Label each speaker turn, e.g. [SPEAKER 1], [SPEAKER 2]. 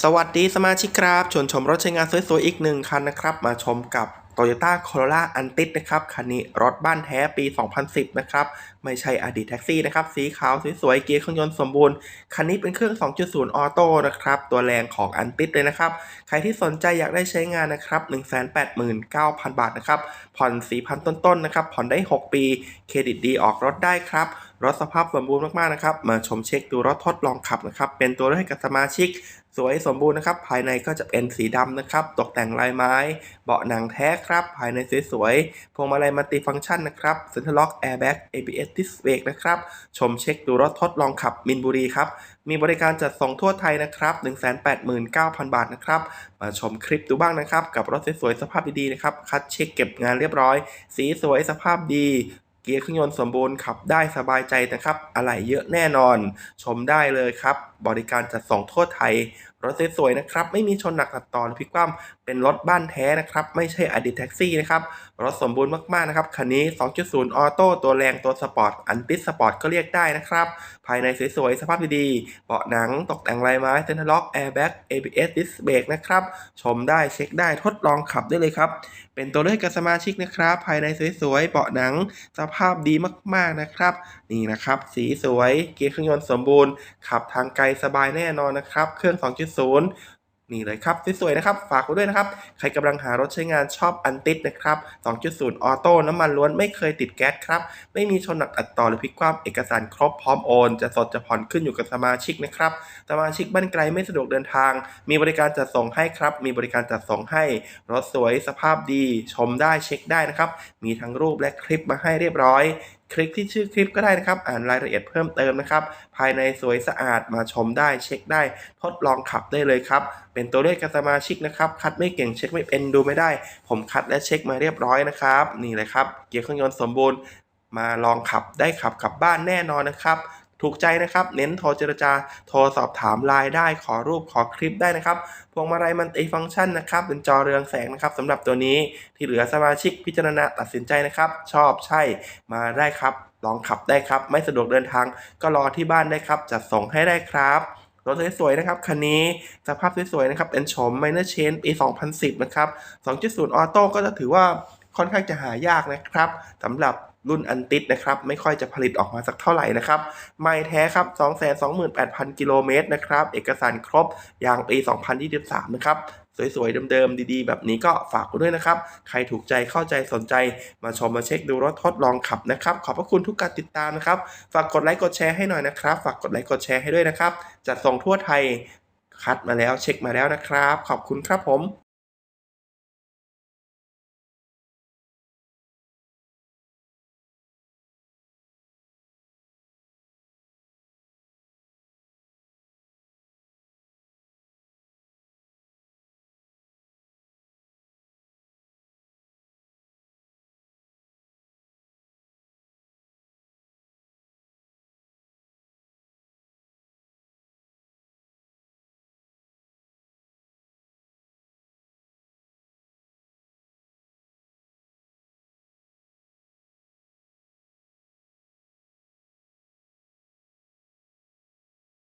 [SPEAKER 1] สวัสดีสมาชิกครับชวนชมรถใช้งานสวยๆอีกหนึ่งคันนะครับ มาชมกับ Toyota Corolla a n t i นะครับ คันนี้รถบ้านแท้ปี 2010 นะครับ ไม่ใช่อดีตแท็กซี่นะครับ สีขาวสวยๆ เกียร์เครื่องยนต์สมบูรณ์ คันนี้เป็นเครื่อง 2.0 ออโต้นะครับ ตัวแรงของ a n t i เลยนะครับ ใครที่สนใจอยากได้ใช้งานนะครับ 189,000 บาทนะครับ ผ่อน 4,000 ต้นๆนะครับ ผ่อนได้ 6 ปี เครดิตดีออกรถได้ครับ รถสภาพสมบูรณ์มากๆนะครับ มาชมเช็คดูรถทดลองขับนะครับ เป็นตัวรถให้กับสมาชิกสวยสมบูรณ์นะครับ ภายในก็จะเป็นสีดำนะครับ ตกแต่งลายไม้ เบาะหนังแท้ครับ ภายในสวยๆ พวงมาลัยมัลติฟังก์ชันนะครับเซ็นทรัลล็อกแอร์แบ็ก ABS Disc Brake นะครับ ชมเช็คดูรถทดลองขับมินบุรีครับ มีบริการจัดส่งทั่วไทยนะครับ 189,000 บาทนะครับ มาชมคลิปดูบ้างนะครับ กับรถสวยๆสภาพดีๆนะครับ คัดเช็คเก็บงานเรียบร้อย สีสวยสภาพดีเกียร์เครื่องยนต์สมบูรณ์ขับได้สบายใจนะครับ อะไหล่เยอะแน่นอน ชมได้เลยครับ บริการจัดส่งทั่วไทย รถสวยๆนะครับ ไม่มีชนหนักตัดต่อหรือพลิกคว่ำเป็นรถบ้านแท้นะครับ ไม่ใช่อดีตแท็กซี่นะครับ รถสมบูรณ์มากๆนะครับ คันนี้ 2.0 ออโต้ตัวแรงตัวสปอร์ต อันติสปอร์ตก็เรียกได้นะครับ ภายในสวยๆ สภาพดีๆ เบาะหนังตกแต่งลายไม้เซ็นทรัลล็อกแอร์แบ็ก ABS Disc Brake นะครับ ชมได้เช็คได้ทดลองขับได้เลยครับ เป็นตัวเลือกกับสมาชิกนะครับ ภายในสวยๆ เบาะหนังสภาพดีมากๆนะครับ นี่นะครับ สีสวย เกียร์เครื่องยนต์สมบูรณ์ ขับทางไกลสบายแน่นอนนะครับ เครื่อง 2.0นี่เลยครับสวยๆนะครับ ฝากไว้ด้วยนะครับ ใครกำลังหารถใช้งานชอบอันติดนะครับ 2.0 ออโต้น้ำมันล้วนไม่เคยติดแก๊สครับ ไม่มีชนหนักอัดต่อหรือพลิกคว่ำเอกสารครบพร้อมโอน จะสดจะผ่อนขึ้นอยู่กับสมาชิกนะครับ สมาชิกบ้านไกลไม่สะดวกเดินทาง มีบริการจัดส่งให้ครับ มีบริการจัดส่งให้ รถสวยสภาพดี ชมได้เช็คได้นะครับ มีทั้งรูปและคลิปมาให้เรียบร้อย คลิกที่ชื่อคลิปก็ได้นะครับ อ่านรายละเอียดเพิ่มเติมนะครับ ภายในสวยสะอาดมาชมได้เช็คได้ ทดลองขับได้เลยครับ เป็นตัวเลขกับสมาชิกนะครับ คัดไม่เก่งเช็คไม่เป็นดูไม่ได้ ผมคัดและเช็คมาเรียบร้อยนะครับ นี่เลยครับ เกียร์เครื่องยนต์สมบูรณ์ มาลองขับได้ขับกลับบ้านแน่นอนนะครับ ถูกใจนะครับ เน้นโทรเจรจา โทรสอบถามไลน์ได้ ขอรูปขอคลิปได้นะครับ พวงมาลัยมันติฟังก์ชันนะครับ เป็นจอเรืองแสงนะครับสำหรับตัวนี้ ที่เหลือสมาชิกพิจารณาตัดสินใจนะครับ ชอบใช่ มาได้ครับ ลองขับได้ครับ ไม่สะดวกเดินทาง ก็รอที่บ้านได้ครับ จัดส่งให้ได้ครับรถสวยๆนะครับคันนี้สภาพสวยๆนะครับเป็นโฉม Minor Change ปี 2010 นะครับ 2.0 ออโต้ก็จะถือว่าค่อนข้างจะหายากนะครับสำหรับ รุ่นอันติดนะครับ ไม่ค่อยจะผลิตออกมาสักเท่าไหร่นะครับ ไม่แท้ครับ 228,000 กิโลเมตรนะครับ เอกสารครบอย่างปี 2023 นะครับ สวยๆ เดิมๆ ดีๆ แบบนี้ก็ฝากด้วยนะครับ ใครถูกใจเข้าใจสนใจ มาชมมาเช็คดูรถทดลองขับนะครับ ขอบพระคุณทุกการติดตามนะครับ ฝากกดไลค์กดแชร์ให้หน่อยนะครับ ฝากกดไลค์กดแชร์ให้ด้วยนะครับ จัดส่งทั่วไทย คัดมาแล้วเช็คมาแล้วนะครับ ขอบคุณครับผม